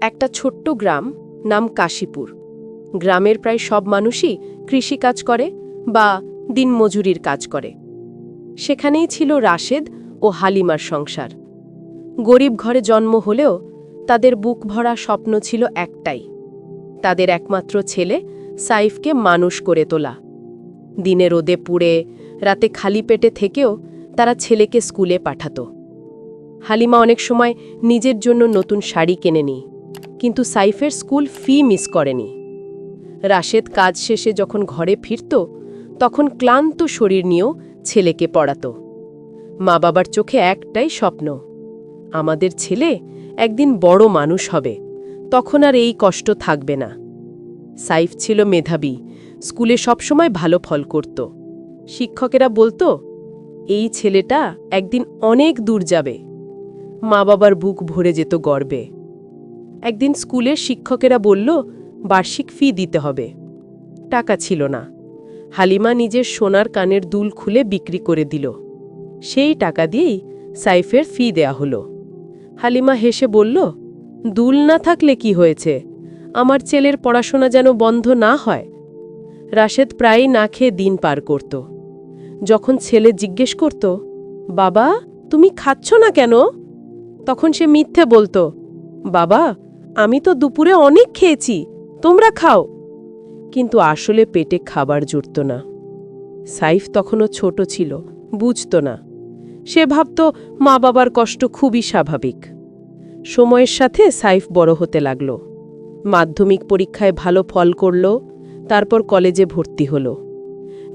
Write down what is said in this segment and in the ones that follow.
একটা ছোট্ট গ্রাম, নাম কাশীপুর। গ্রামের প্রায় সব মানুষই কৃষিকাজ করে বা দিনমজুরির কাজ করে। সেখানেই ছিল রাশেদ ও হালিমার সংসার। গরিব ঘরে জন্ম হলেও তাদের বুক ভরা স্বপ্ন ছিল একটাই, তাদের একমাত্র ছেলে সাইফকে মানুষ করে তোলা। দিনে রোদে পুড়ে, রাতে খালি পেটে থেকেও তারা ছেলেকে স্কুলে পাঠাত। হালিমা অনেক সময় নিজের জন্য নতুন শাড়ি কেনে নি। কিন্তু সাইফের স্কুল ফি মিস করেনি। রাশেদ কাজ শেষে যখন ঘরে ফিরত, তখন ক্লান্ত শরীর নিয়েও ছেলেকে পড়াতো। মা বাবার চোখে একটাই স্বপ্ন, আমাদের ছেলে একদিন বড় মানুষ হবে, তখন আর এই কষ্ট থাকবে না। সাইফ ছিল মেধাবী, স্কুলে সবসময় ভালো ফল করত। শিক্ষকেরা বলতো, এই ছেলেটা একদিন অনেক দূর যাবে। মা বাবার বুক ভরে যেত গর্বে। একদিন স্কুলের শিক্ষকেরা বলল, বার্ষিক ফি দিতে হবে। টাকা ছিল না। হালিমা নিজের সোনার কানের দুল খুলে বিক্রি করে দিল। সেই টাকা দিয়েই সাইফের ফি দেয়া হলো। হালিমা হেসে বলল, দুল না থাকলে কি হয়েছে? আমার ছেলের পড়াশোনা যেন বন্ধ না হয়। রাশেদ প্রায়ই না খেয়ে দিন পার করত। যখন ছেলে জিজ্ঞেস করত, বাবা, তুমি খাচ্ছ না কেন? তখন সে মিথ্যে বলতো, বাবা আমি তো দুপুরে অনেক খেয়েছি। তোমরা খাও। কিন্তু আসলে পেটে খাবার জুটত না। সাইফ তখনও ছোট ছিল, বুঝত না। সে ভাবত মা বাবার কষ্ট খুবই স্বাভাবিক। সময়ের সাথে সাইফ বড় হতে লাগল। মাধ্যমিক পরীক্ষায় ভালো ফল করল, তারপর কলেজে ভর্তি হল।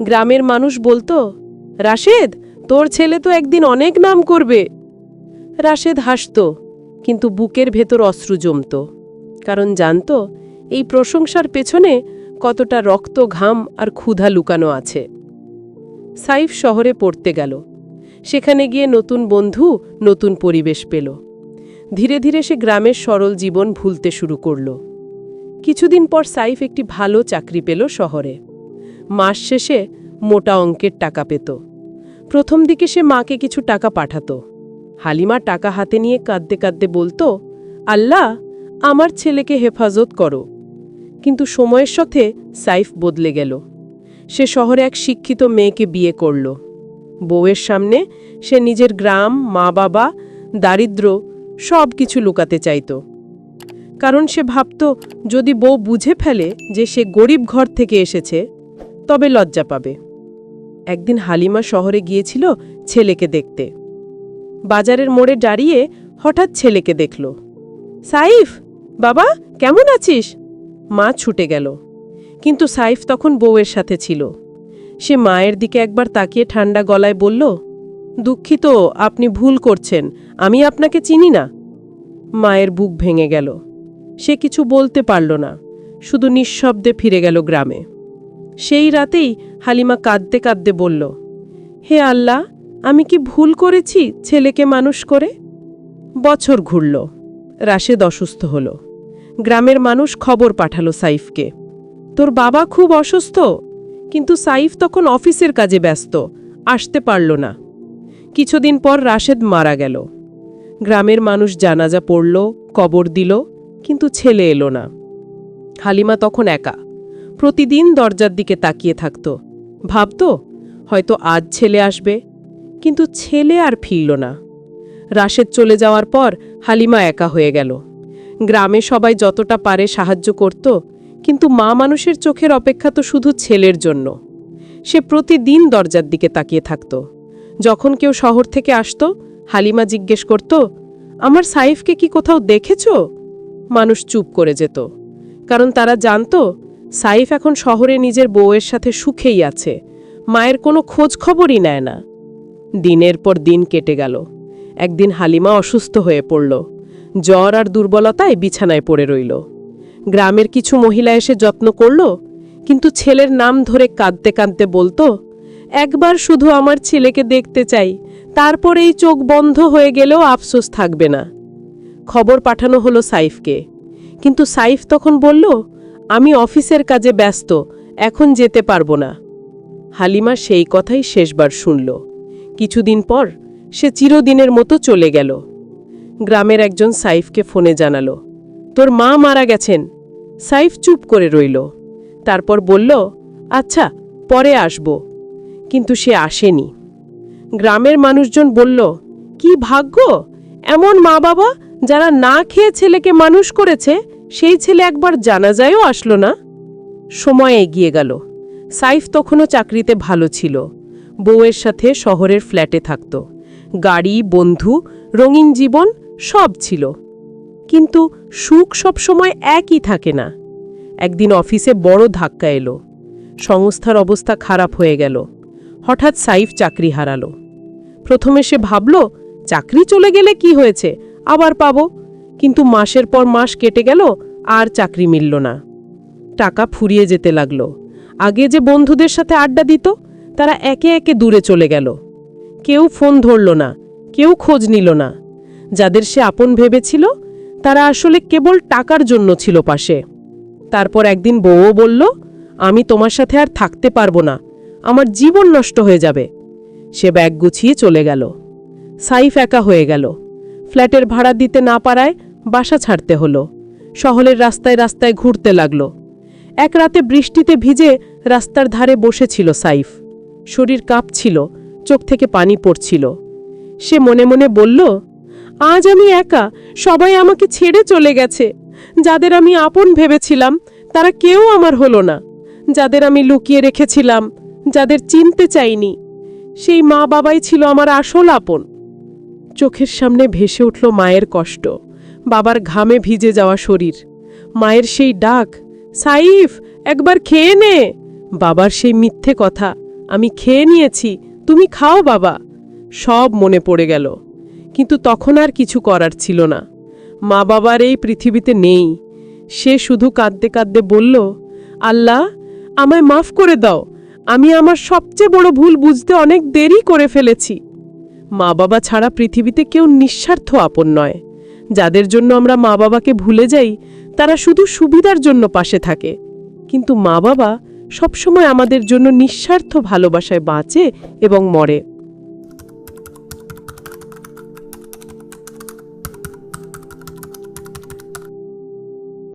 গ্রামের মানুষ বলতো, রাশেদ, তোর ছেলে তো একদিন অনেক নাম করবে। রাশেদ হাসত, কিন্তু বুকের ভেতর অশ্রু জমত। কারণ জানত, এই প্রশংসার পেছনে কতটা রক্ত, ঘাম আর ক্ষুধা লুকানো আছে। সাইফ শহরে পড়তে গেল। সেখানে গিয়ে নতুন বন্ধু, নতুন পরিবেশ পেল। ধীরে ধীরে সে গ্রামের সরল জীবন ভুলতে শুরু করল। কিছুদিন পর সাইফ একটি ভালো চাকরি পেল শহরে। মাস শেষে মোটা অঙ্কের টাকা পেত। প্রথম দিকে সে মাকে কিছু টাকা পাঠাত। হালিমা টাকা হাতে নিয়ে কাঁদতে কাঁদতে বলতো, আল্লাহ আমার ছেলেকে হেফাজত করো। কিন্তু সময়ের সাথে সাইফ বদলে গেল। সে শহরে এক শিক্ষিত মেয়েকে বিয়ে করল। বউয়ের সামনে সে নিজের গ্রাম মা বাবা দারিদ্র সব কিছু লুকাতে চাইত। কারণ সে ভাবত, যদি বউ বুঝে ফেলে যে সে গরিব ঘর থেকে এসেছে, তবে লজ্জা পাবে। একদিন হালিমা শহরে গিয়েছিল ছেলেকে দেখতে। বাজারের মোড়ে দাঁড়িয়ে হঠাৎ ছেলেকে দেখল। সাইফ! বাবা, কেমন আছিস? মা ছুটে গেল। কিন্তু সাইফ তখন বউয়ের সাথে ছিল। সে মায়ের দিকে একবার তাকিয়ে ঠান্ডা গলায় বলল, দুঃখিত, আপনি ভুল করছেন। আমি আপনাকে চিনি না। মায়ের বুক ভেঙে গেল। সে কিছু বলতে পারল না। শুধু নিঃশব্দে ফিরে গেল গ্রামে। সেই রাতেই হালিমা কাঁদতে কাঁদতে বলল, হে আল্লাহ, আমি কি ভুল করেছি ছেলেকে মানুষ করে? বছর ঘুরল। রাশেদ অসুস্থ হল। গ্রামের মানুষ খবর পাঠালো সাইফকে। তোর বাবা খুব অসুস্থ? কিন্তু সাইফ তখন অফিসের কাজে ব্যস্ত, আসতে পারল না। কিছুদিন পর রাশেদ মারা গেল। গ্রামের মানুষ জানাজা পড়ল, কবর দিল, কিন্তু ছেলে এলো না। হালিমা তখন একা, প্রতিদিন দরজার দিকে তাকিয়ে থাকত। ভাবত, হয়তো আজ ছেলে আসবে। কিন্তু ছেলে আর ফিরল না। রাশেদ চলে যাওয়ার পর হালিমা একা হয়ে গেল। গ্রামে সবাই যতটা পারে সাহায্য করত, কিন্তু মা মানুষের চোখের অপেক্ষা তো শুধু ছেলের জন্য। সে প্রতিদিন দরজার দিকে তাকিয়ে থাকত। যখন কেউ শহর থেকে আসত, হালিমা জিজ্ঞেস করত, আমার সাইফকে কি কোথাও দেখেছ? মানুষ চুপ করে যেত। কারণ তারা জানত, সাইফ এখন শহরে নিজের বউয়ের সাথে সুখেই আছে, মায়ের কোনো খোঁজ খবরই নেয় না। দিনের পর দিন কেটে গেল। একদিন হালিমা অসুস্থ হয়ে পড়ল। জ্বর আর দুর্বলতায় বিছানায় পড়ে রইল। গ্রামের কিছু মহিলা এসে যত্ন করল, কিন্তু ছেলের নাম ধরে কাঁদতে কাঁদতে বলতো, একবার শুধু আমার ছেলেকে দেখতে চাই, তারপরেই চোখ বন্ধ হয়ে গেলেও আফসোস থাকবে না। খবর পাঠানো হলো সাইফকে। কিন্তু সাইফ তখন বলল, আমি অফিসের কাজে ব্যস্ত, এখন যেতে পারব না। হালিমা সেই কথাই শেষবার শুনল। কিছুদিন পর সে চিরদিনের মতো চলে গেল। গ্রামের একজন সাইফকে ফোনে জানালো, তোর মা মারা গেছেন। সাইফ চুপ করে রইল। তারপর বলল আচ্ছা পরে আসব। কিন্তু সে আসেনি। গ্রামের মানুষজন বলল, কি ভাগ্য! এমন মা বাবা যারা না খেয়ে ছেলেকে মানুষ করেছে, সেই ছেলে একবার জানাজায়ও আসলো না? সময় এগিয়ে গেল। সাইফ তখনও চাকরিতে ভালো ছিল। বউয়ের সাথে শহরের ফ্ল্যাটে থাকত। গাড়ি, বন্ধু, রঙিন জীবন সব ছিল। কিন্তু সুখ সবসময় একই থাকে না। একদিন অফিসে বড় ধাক্কা এলো। সংস্থার অবস্থা খারাপ হয়ে গেল। হঠাৎ সাইফ চাকরি হারালো। প্রথমে সে ভাবল, চাকরি চলে গেলে কি হয়েছে? আবার পাব। কিন্তু মাসের পর মাস কেটে গেল, আর চাকরি মিলল না। টাকা ফুরিয়ে যেতে লাগল। আগে যে বন্ধুদের সাথে আড্ডা দিত, তারা একে একে দূরে চলে গেল। কেউ ফোন ধরল না, কেউ খোঁজ নিল না। যাদের সে আপন ভেবেছিল, তারা আসলে কেবল টাকার জন্য ছিল পাশে। তারপর একদিন বউও বলল, আমি তোমার সাথে আর থাকতে পারব না, আমার জীবন নষ্ট হয়ে যাবে। সে ব্যাগ গুছিয়ে চলে গেল। সাইফ একা হয়ে গেল। ফ্ল্যাটের ভাড়া দিতে না পারায় বাসা ছাড়তে হলো। শহরের রাস্তায় রাস্তায় ঘুরতে লাগল। এক রাতে বৃষ্টিতে ভিজে রাস্তার ধারে বসেছিল সাইফ। শরীর কাঁপছিল চোখ থেকে পানি পড়ছিল। সে মনে মনে বলল, আজ আমি একা, সবাই আমাকে ছেড়ে চলে গেছে। যাদের আমি আপন ভেবেছিলাম, তারা কেউ আমার হলো না। যাদের আমি লুকিয়ে রেখেছিলাম, যাদের চিনতে চাইনি, সেই মা বাবাই ছিল আমার আসল আপন। চোখের সামনে ভেসে উঠল মায়ের কষ্ট, বাবার ঘামে ভিজে যাওয়া শরীর। মায়ের সেই ডাক, সাইফ, একবার খেয়ে নে। বাবার সেই মিথ্যে কথা, আমি খেয়ে নিয়েছি তুমি খাও বাবা। সব মনে পড়ে গেল। কিন্তু তখন আর কিছু করার ছিল না। মা বাবার এই পৃথিবীতে নেই। সে শুধু কাঁদতে কাঁদতে বলল, আল্লাহ, আমায় মাফ করে দাও। আমি আমার সবচেয়ে বড় ভুল বুঝতে অনেক দেরি করে ফেলেছি। মা বাবা ছাড়া পৃথিবীতে কেউ নিঃস্বার্থ আপন নয়। যাদের জন্য আমরা মা বাবাকে ভুলে যাই, তারা শুধু সুবিধার জন্য পাশে থাকে। কিন্তু মা বাবা সবসময় আমাদের জন্য নিঃস্বার্থ ভালোবাসায় বাঁচে এবং মরে।